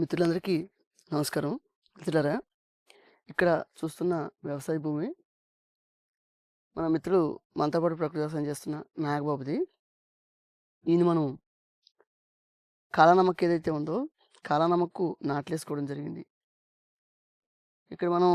మిత్రులందరికీ నమస్కారం. మిత్రులారా ఇక్కడ చూస్తున్న వ్యవసాయ భూమి. మన మిత్రులు మనతో పాటు ప్రకృతి వ్యవసాయం చేస్తున్న నాగబాబుది. ఈయన మనం కాలానమ్మక్ ఏదైతే ఉందో కాలానమ్మకు నాట్లేసుకోవడం జరిగింది. ఇక్కడ మనం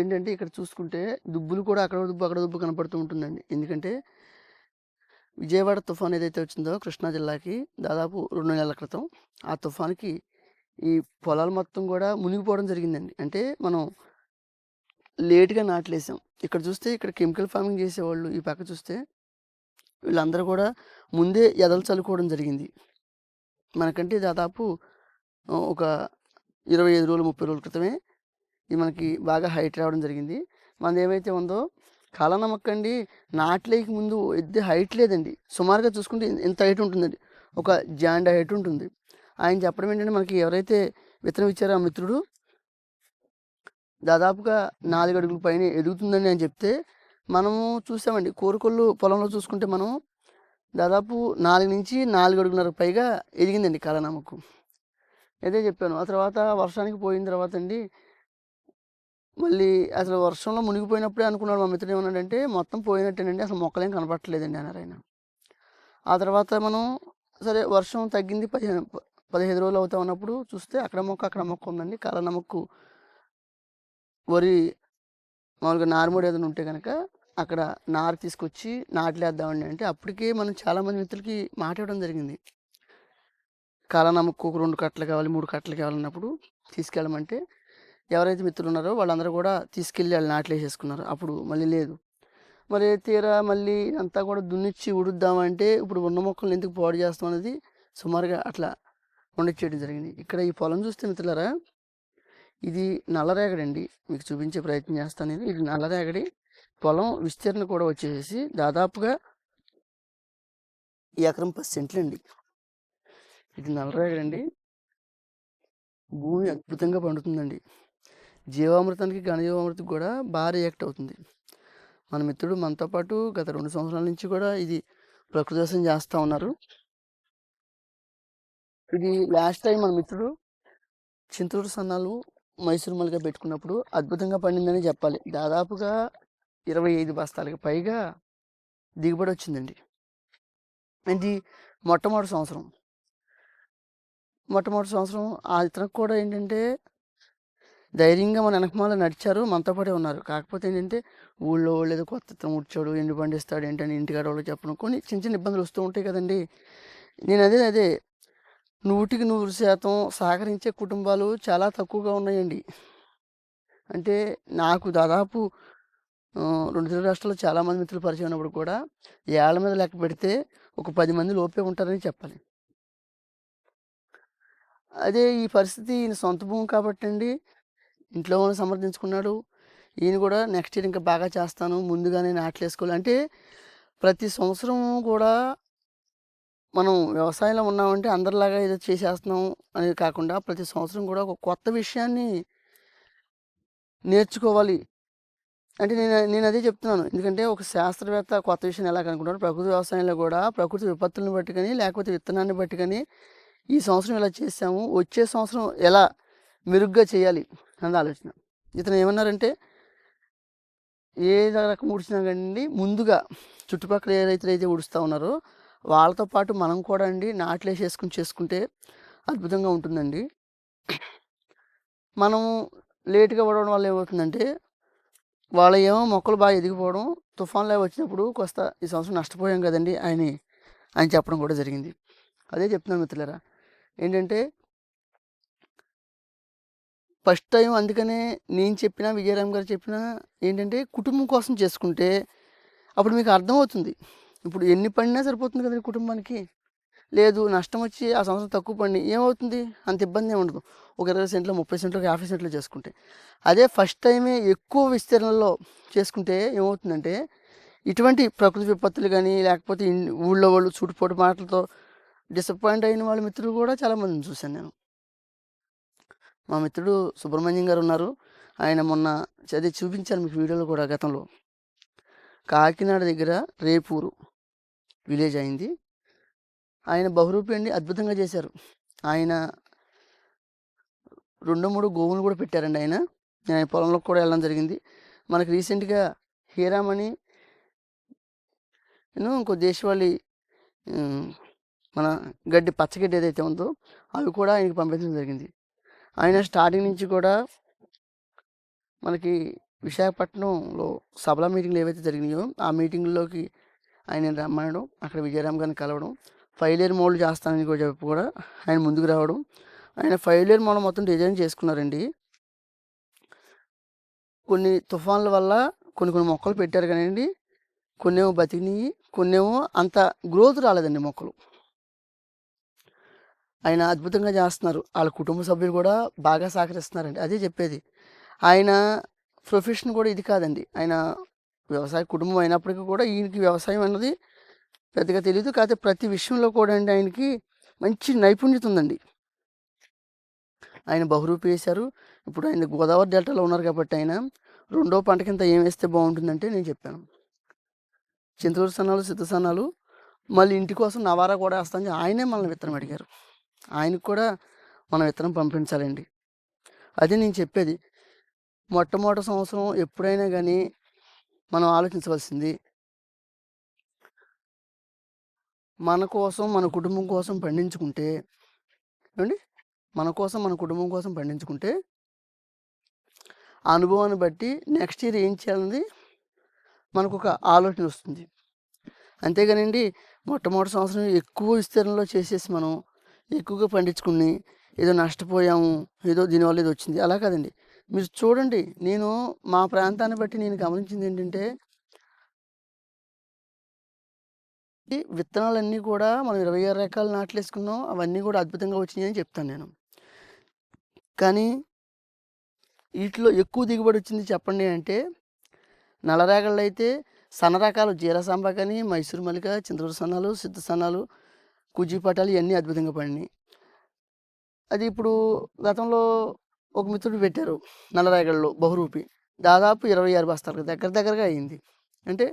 ఏంటంటే ఇక్కడ చూసుకుంటే దుబ్బులు కూడా అక్కడ దుబ్బు అక్కడ దుబ్బు కనపడుతూ ఉంటుందండి. ఎందుకంటే విజయవాడ తుఫాన్ ఏదైతే వచ్చిందో కృష్ణా జిల్లాకి దాదాపు రెండు నెలల క్రితం ఆ తుఫాన్కి ఈ పొలాలు మొత్తం కూడా మునిగిపోవడం జరిగిందండి. అంటే మనం లేట్గా నాట్లేసాం. ఇక్కడ చూస్తే ఇక్కడ కెమికల్ ఫార్మింగ్ చేసేవాళ్ళు ఈ పక్క చూస్తే వీళ్ళందరూ కూడా ముందే ఎదలు చల్లుకోవడం జరిగింది. మనకంటే దాదాపు ఒక ఇరవై ఐదు రోజులు ముప్పై రోజుల క్రితమే ఇది మనకి బాగా హైట్ రావడం జరిగింది. మనది ఏమైతే ఉందో కాలనమ్మకండి నాట్లేకి ముందు ఎద్దు హైట్ లేదండి. సుమారుగా చూసుకుంటే ఇంత హైట్ ఉంటుందండి. ఒక జాండ్ హైట్ ఉంటుంది. ఆయన చెప్పడం ఏంటంటే మనకి ఎవరైతే విత్తనం ఇచ్చారో ఆ మిత్రుడు దాదాపుగా నాలుగు అడుగుల పైన ఎదుగుతుందని అని చెప్తే మనము చూసామండి. కోరుకొల్లు పొలంలో చూసుకుంటే మనం దాదాపు నాలుగు నుంచి నాలుగు అడుగున్నర పైగా ఎదిగిందండి కాలనామకు. అదే చెప్పాను. ఆ తర్వాత వర్షానికి పోయిన తర్వాత అండి మళ్ళీ అసలు వర్షంలో మునిగిపోయినప్పుడే అనుకున్నాడు మా మిత్రుడు ఏమన్నాడంటే మొత్తం పోయినట్టేనండి అసలు మొక్కలేం కనపట్టలేదండి అన్నారు ఆయన ఆ తర్వాత మనం సరే వర్షం తగ్గింది పదిహేను పదిహేను రోజులు అవుతా ఉన్నప్పుడు చూస్తే అక్కడ మొక్క అక్కడ మొక్క ఉందండి. కాలన మొక్కు వరి మామూలుగా నారుమూడి ఏదైనా ఉంటే కనుక అక్కడ నారు తీసుకొచ్చి నాట్లేద్దామండి. అంటే అప్పటికే మనం చాలామంది మిత్రులకి మాట్లాడడం జరిగింది. కాలనమ్మకు ఒక రెండు కట్టలు కావాలి మూడు కట్టలు కావాలన్నప్పుడు తీసుకెళ్ళమంటే ఎవరైతే మిత్రులు ఉన్నారో వాళ్ళందరూ కూడా తీసుకెళ్ళి వాళ్ళు నాట్లేసేసుకున్నారు అప్పుడు మళ్ళీ లేదు. మరి తీరా మళ్ళీ అంతా కూడా దున్నిచ్చి ఉడుద్దామంటే ఇప్పుడు ఉన్న మొక్కలను ఎందుకు పాడు చేస్తాం అనేది సుమారుగా అట్లా వండిచ్చేయడం జరిగింది. ఇక్కడ ఈ పొలం చూస్తే మిత్రులారా ఇది నల్లరేగడి అండి మీకు చూపించే ప్రయత్నం చేస్తాను నేను. ఇది నల్లరేగడి పొలం విస్తీర్ణ కూడా వచ్చేసి దాదాపుగా ఎకరం పది సెంట్లు అండి. ఇది నల్లరేగడి అండి భూమి అద్భుతంగా పండుతుందండి. జీవామృతానికి ఘనజీవామృతికి కూడా బాగా రియాక్ట్ అవుతుంది. మన మిత్రుడు మనతో పాటు గత రెండు సంవత్సరాల నుంచి కూడా ఇది ప్రకృతి వ్యవసాయం చేస్తూ ఉన్నారు. ఇది లాస్ట్ టైం మన మిత్రుడు చింతూరు సన్నాలు మైసూరు మల్లిగా పెట్టుకున్నప్పుడు అద్భుతంగా పండిందని చెప్పాలి. దాదాపుగా ఇరవై ఐదు బస్తాలకు పైగా దిగుబడి వచ్చిందండి. ఇది మొట్టమొదటి సంవత్సరం. మొట్టమొదటి సంవత్సరం ఆ ఇతనికి కూడా ఏంటంటే ధైర్యంగా మన వెనకమాల నడిచారు మనతో పాటే ఉన్నారు. కాకపోతే ఏంటంటే ఊళ్ళో వాళ్ళు ఏదో కొత్త ఇతను ముడిచాడు ఎండు పండిస్తాడు ఏంటని ఇంటికాడ వాళ్ళు చెప్పడం కొన్ని చిన్న చిన్న ఇబ్బందులు వస్తూ ఉంటాయి కదండి. నేను అదే అదే నూటికి నూరు శాతం సహకరించే కుటుంబాలు చాలా తక్కువగా ఉన్నాయండి. అంటే నాకు దాదాపు రెండు తెలుగు రాష్ట్రాల్లో చాలామంది మిత్రులు పరిచయం ఉన్నప్పుడు కూడా ఏళ్ళ మీద లెక్క పెడితే ఒక పది మంది లోపే ఉంటారని చెప్పాలి. అదే ఈ పరిస్థితి ఈయన సొంత భూమి కాబట్టి అండి. ఇంట్లో వాళ్ళని సమర్థించుకున్నాడు. ఈయన కూడా నెక్స్ట్ ఇయర్ ఇంకా బాగా చేస్తాను ముందుగానే నాట్లు వేసుకోవాలి. అంటే ప్రతి సంవత్సరం కూడా మనం వ్యవసాయంలో ఉన్నామంటే అందరిలాగా ఏదో చేసేస్తున్నాం అనేది కాకుండా ప్రతి సంవత్సరం కూడా ఒక కొత్త విషయాన్ని నేర్చుకోవాలి. అంటే నేను నేను అదే చెప్తున్నాను. ఎందుకంటే ఒక శాస్త్రవేత్త కొత్త విషయం ఎలా కనుకుంటాడు ప్రకృతి వ్యవసాయంలో కూడా ప్రకృతి విపత్తులను బట్టి కానీ లేకపోతే విత్తనాన్ని బట్టి కానీ ఈ సంవత్సరం ఇలా చేసాము వచ్చే సంవత్సరం ఎలా మెరుగ్గా చేయాలి అన్నది ఆలోచన. ఇతను ఏమన్నారంటే ఏ రకం ఉడిచినా కానీ ముందుగా చుట్టుపక్కల ఏ రైతులు అయితే ఉడుస్తూ ఉన్నారో వాళ్ళతో పాటు మనం కూడా అండి నాట్లేసేసుకుని చేసుకుంటే అద్భుతంగా ఉంటుందండి. మనం లేట్గా పడడం వల్ల ఏమవుతుందంటే వాళ్ళ ఏమో మొక్కలు బాగా ఎదిగిపోవడం తుఫాన్లు వచ్చినప్పుడు కొస్త ఈ సంవత్సరం నష్టపోయాం కదండి అని ఆయన చెప్పడం కూడా జరిగింది. అదే చెప్తున్నాను మిత్రులరా ఏంటంటే ఫస్ట్ టైం అందుకనే నేను చెప్పిన విజయరామ్ గారు చెప్పిన ఏంటంటే కుటుంబం కోసం చేసుకుంటే అప్పుడు మీకు అర్థమవుతుంది. ఇప్పుడు ఎన్ని పండినా సరిపోతుంది కదా కుటుంబానికి. లేదు నష్టం వచ్చి ఆ సంవత్సరం తక్కువ పండి ఏమవుతుంది? అంత ఇబ్బంది ఏమి ఉండదు ఒక ఇరవై సెంట్లో ముప్పై సెంట్లో ఒక యాభై సెంట్లో చేసుకుంటే. అదే ఫస్ట్ టైమే ఎక్కువ విస్తీర్ణంలో చేసుకుంటే ఏమవుతుందంటే ఇటువంటి ప్రకృతి విపత్తులు కానీ లేకపోతే ఊళ్ళో వాళ్ళు చుట్టుపోటు మాటలతో డిసప్పాయింట్ అయిన వాళ్ళ మిత్రులు కూడా చాలామందిని చూశాను నేను. మా మిత్రుడు సుబ్రహ్మణ్యం గారు ఉన్నారు. ఆయన మొన్న చదివి చూపించాను మీకు వీడియోలో కూడా గతంలో. కాకినాడ దగ్గర రేపూరు. విలేజ్ అయింది. ఆయన బహురూపి అద్భుతంగా చేశారు. ఆయన రెండు మూడు గోవులు కూడా పెట్టారండి ఆయన. నేను ఆయన పొలంలోకి కూడా వెళ్ళడం జరిగింది. మనకి రీసెంట్గా హీరామణి నేను ఇంకో దేశవాళి మన గడ్డి పచ్చగడ్డి ఏదైతే ఉందో అవి కూడా ఆయనకి పంపించడం జరిగింది. ఆయన స్టార్టింగ్ నుంచి కూడా మనకి విశాఖపట్నంలో సభల మీటింగ్లు ఏవైతే జరిగినాయో ఆ మీటింగ్లోకి ఆయన రమ్మనడం అక్కడ విజయరామ్ గారిని కలవడం ఫైవ్ ఇయర్ మోడల్ చేస్తానని కూడా చెప్పి కూడా ఆయన ముందుకు రావడం. ఆయన ఫైవ్ ఇయర్ మోడల్ మొత్తం డిజైన్ చేసుకున్నారండి. కొన్ని తుఫాన్ల వల్ల కొన్ని కొన్ని మొక్కలు పెట్టారు కానివ్వండి కొన్నేమో బతికినాయి కొన్నేమో అంత గ్రోత్ రాలేదండి మొక్కలు. ఆయన అద్భుతంగా చేస్తున్నారు. వాళ్ళ కుటుంబ సభ్యులు కూడా బాగా సహకరిస్తున్నారండి. అదే చెప్పేది. ఆయన ప్రొఫెషన్ కూడా ఇది కాదండి. ఆయన వ్యవసాయ కుటుంబం అయినప్పటికీ కూడా ఈయనకి వ్యవసాయం అన్నది పెద్దగా తెలియదు కాకపోతే ప్రతి విషయంలో కూడా అండి ఆయనకి మంచి నైపుణ్యత ఉందండి. ఆయన బహురూపి వేశారు. ఇప్పుడు ఆయన గోదావరి డెల్టాలో ఉన్నారు కాబట్టి ఆయన రెండో పంట కింద ఏం వేస్తే బాగుంటుందంటే నేను చెప్పాను. చింతూరు సన్నాలు సిద్ధ సన్నాలు మళ్ళీ ఇంటి కోసం నవారా కూడా వేస్తాను ఆయనే మనల్ని విత్తనం అడిగారు. ఆయనకు కూడా మనం విత్తనం పంపించాలండి. అది నేను చెప్పేది. మొట్టమొదటి సంవత్సరం ఎప్పుడైనా కానీ మనం ఆలోచించవలసింది. మన కోసం మన కుటుంబం కోసం పండించుకుంటే ఏమండి? మన కోసం మన కుటుంబం కోసం పండించుకుంటే ఆ అనుభవాన్ని బట్టి నెక్స్ట్ ఇయర్ ఏం చేయాలన్నది మనకు ఒక ఆలోచన వస్తుంది. అంతేగానండి మొట్టమొదటి సంవత్సరం ఎక్కువ విస్తీర్ణంలో చేసేసి మనం ఎక్కువగా పండించుకుని ఏదో నష్టపోయాము ఏదో దీనివల్ల ఏదో వచ్చింది అలా కాదండి. మీరు చూడండి నేను మా ప్రాంతాన్ని బట్టి నేను గమనించింది ఏంటంటే ఈ విత్తనాలన్నీ కూడా మనం ఇరవై ఆరు రకాలు నాట్లేసుకున్నాం అవన్నీ కూడా అద్భుతంగా వచ్చినాయి అని చెప్తాను నేను. కానీ వీటిలో ఎక్కువ దిగుబడి వచ్చింది చెప్పండి అంటే నల్లరేగళ్ళు అయితే సన్న రకాలు జీరసాంబ కానీ మైసూర్ మల్లిక చింతూరు సన్నాలు సిద్ధ సన్నాలు కుజీ పటాలు ఇవన్నీ అద్భుతంగా పడినాయి. అది ఇప్పుడు గతంలో ఒక మిత్రుడు పెట్టారు నల్లరాయగడలో బహురూపి. దాదాపు ఇరవై ఆరు బస్తాలకు దగ్గర దగ్గరగా అయింది. అంటే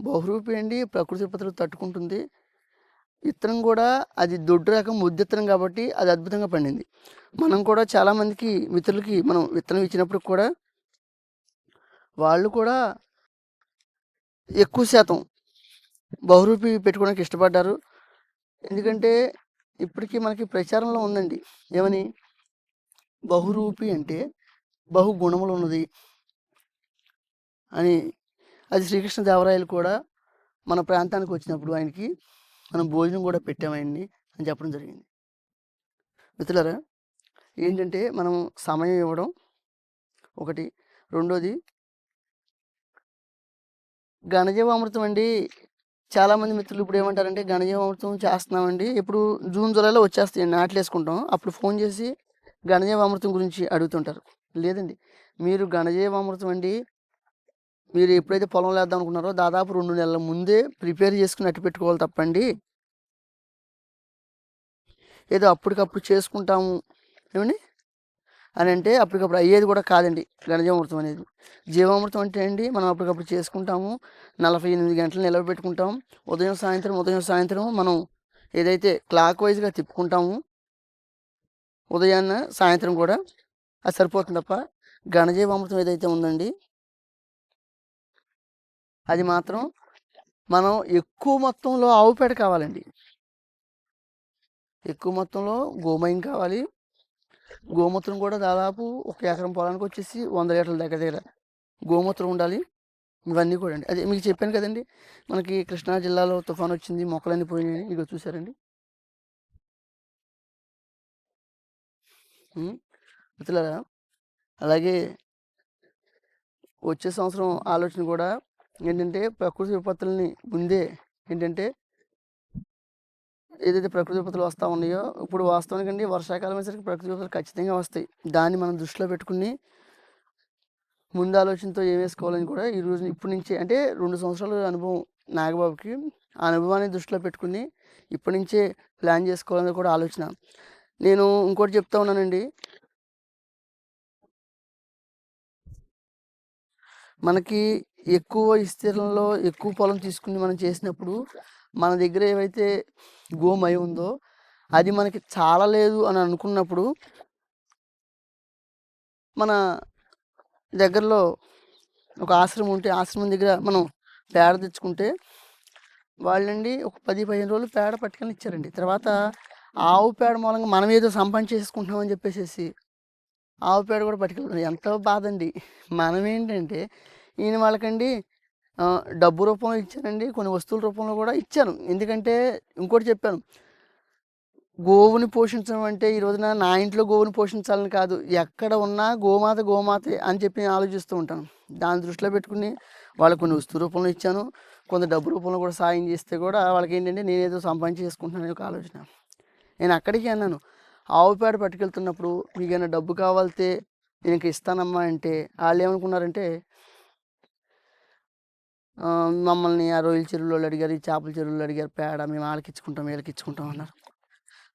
బహురూపి అండి ప్రకృతి పత్రులు తట్టుకుంటుంది. విత్తనం కూడా అది దొడ్డు రకం ముద్దిత్తనం కాబట్టి అది అద్భుతంగా పండింది. మనం కూడా చాలామందికి మిత్రులకి మనం విత్తనం ఇచ్చినప్పుడు కూడా వాళ్ళు కూడా ఎక్కువ శాతం బహురూపి పెట్టుకోవడానికి ఇష్టపడ్డారు. ఎందుకంటే ఇప్పటికీ మనకి ప్రచారంలో ఉందండి. ఏమని? బహురూపి అంటే బహు గుణములు ఉన్నది అని అది శ్రీకృష్ణ దేవరాయలు కూడా మన ప్రాంతానికి వచ్చినప్పుడు ఆయనకి మనం భోజనం కూడా పెట్టామండి అని చెప్పడం జరిగింది. మిత్రులరా ఏంటంటే మనం సమయం ఇవ్వడం ఒకటి. రెండోది ఘనజీవామృతం అండి. చాలామంది మిత్రులు ఇప్పుడు ఏమంటారంటే ఘనజీవామృతం చేస్తున్నామండి. ఇప్పుడు జూన్ జూలైలో వచ్చేస్తాయి నాట్లు వేసుకుంటాం అప్పుడు ఫోన్ చేసి ఘనజీవామృతం గురించి అడుగుతుంటారు. లేదండి. మీరు ఘనజీవామృతం అండి మీరు ఎప్పుడైతే పొలం లేద్దాం అనుకున్నారో దాదాపు రెండు నెలల ముందే ప్రిపేర్ చేసుకుని అట్టు పెట్టుకోవాలి తప్పండి. ఏదో అప్పటికప్పుడు చేసుకుంటాము. ఏమండి? అని అంటే అప్పటికప్పుడు అయ్యేది కూడా కాదండి ఘనజీవామృతం అనేది. జీవామృతం అంటే అండి మనం అప్పటికప్పుడు చేసుకుంటాము. నలభై ఎనిమిది గంటలు నిలబెట్టుకుంటాం ఉదయం సాయంత్రం ఉదయం సాయంత్రం మనం ఏదైతే క్లాక్ వైజ్గా తిప్పుకుంటాము ఉదయాన్న సాయంత్రం కూడా అది సరిపోతుంది తప్ప ఘనజీవామృతం ఏదైతే ఉందండి అది మాత్రం మనం ఎక్కువ మొత్తంలో ఆవు పేడ కావాలండి. ఎక్కువ మొత్తంలో గోమయం కావాలి. గోమూత్రం కూడా దాదాపు ఒక ఎకరం పొలానికి వచ్చేసి వంద లీటర్ల దగ్గర దగ్గర గోమూత్రం ఉండాలి. ఇవన్నీ కూడా అండి అదే మీకు చెప్పాను కదండి మనకి కృష్ణా జిల్లాలో తుఫాన్ వచ్చింది మొక్కలన్నీ పోయినాయి ఇక చూసారండి మిత్రులారా అలాగే వచ్చే సంవత్సరం ఆలోచన కూడా ఏంటంటే ప్రకృతి విపత్తుల్ని ముందే ఏంటంటే ఏదైతే ప్రకృతి విపత్తులు వస్తూ ఉన్నాయో ఇప్పుడు వాస్తవానికి అండి వర్షాకాలం వచ్చేసరికి ప్రకృతి విపత్తులు ఖచ్చితంగా వస్తాయి. దాన్ని మనం దృష్టిలో పెట్టుకుని ముందు ఆలోచనతో ఏం వేసుకోవాలని కూడా ఈ రోజు ఇప్పటి నుంచే అంటే రెండు సంవత్సరాల అనుభవం నాగబాబుకి ఆ అనుభవాన్ని దృష్టిలో పెట్టుకుని ఇప్పటి నుంచే ప్లాన్ చేసుకోవాలని కూడా ఆలోచన. నేను ఇంకోటి చెప్తా ఉన్నానండి. మనకి ఎక్కువ విస్తీర్ణంలో ఎక్కువ పొలం తీసుకుని మనం చేసినప్పుడు మన దగ్గర ఏవైతే గోమయ ఉందో అది మనకి చాలా లేదు అని అనుకున్నప్పుడు మన దగ్గరలో ఒక ఆశ్రమం ఉంటే ఆశ్రమం దగ్గర మనం పేడ తెచ్చుకుంటే వాళ్ళండి ఒక పది పదిహేను రోజులు పేడ పట్టుకొని ఇచ్చారండి. తర్వాత ఆవు పేడ మూలంగా మనం ఏదో సంపాదించేసుకుంటున్నామని చెప్పేసి ఆవు పేడ కూడా పట్టుకెళ్తారు ఎంతో బాధ అండి మనం ఏంటంటే ఈయన వాళ్ళకండి డబ్బు రూపంలో ఇచ్చానండి కొన్ని వస్తువుల రూపంలో కూడా ఇచ్చాను. ఎందుకంటే ఇంకోటి చెప్పాను. గోవుని పోషించడం అంటే ఈ రోజున నా ఇంట్లో గోవుని పోషించాలని కాదు. ఎక్కడ ఉన్నా గోమాత గోమాతే అని చెప్పి నేను ఆలోచిస్తూ ఉంటాను. దాని దృష్టిలో పెట్టుకుని వాళ్ళకు కొన్ని వస్తువు రూపంలో ఇచ్చాను. కొంత డబ్బు రూపంలో కూడా సాయం చేస్తే కూడా వాళ్ళకి ఏంటంటే నేనేదో సంపాదించి చేసుకుంటున్నాను ఒక ఆలోచన. నేను అక్కడికి అన్నాను. ఆవు పేడ పట్టుకెళ్తున్నప్పుడు మీకైనా డబ్బు కావాలితే నేను ఇంక ఇస్తానమ్మా అంటే వాళ్ళు ఏమనుకున్నారంటే మమ్మల్ని ఆ రొయ్యల చెరువులో అడిగారు ఈ చేపల చెరువులో అడిగారు పేడ మేము వాళ్ళకి ఇచ్చుకుంటాం వీళ్ళకి ఇచ్చుకుంటాం అన్నారు.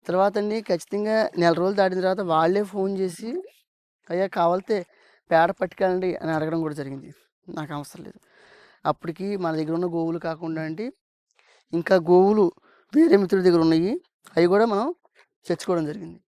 తర్వాత అండి ఖచ్చితంగా నెల రోజులు దాటిన తర్వాత వాళ్ళే ఫోన్ చేసి అయ్యా కావాలితే పేడ పట్టుకెళ్ళండి అని అడగడం కూడా జరిగింది. నాకు అవసరం లేదు. అప్పటికి మన దగ్గర ఉన్న గోవులు కాకుండా అండి ఇంకా గోవులు వేరే మిత్రుల దగ్గర ఉన్నాయి. అవి కూడా మనం తెచ్చుకోవడం జరిగింది.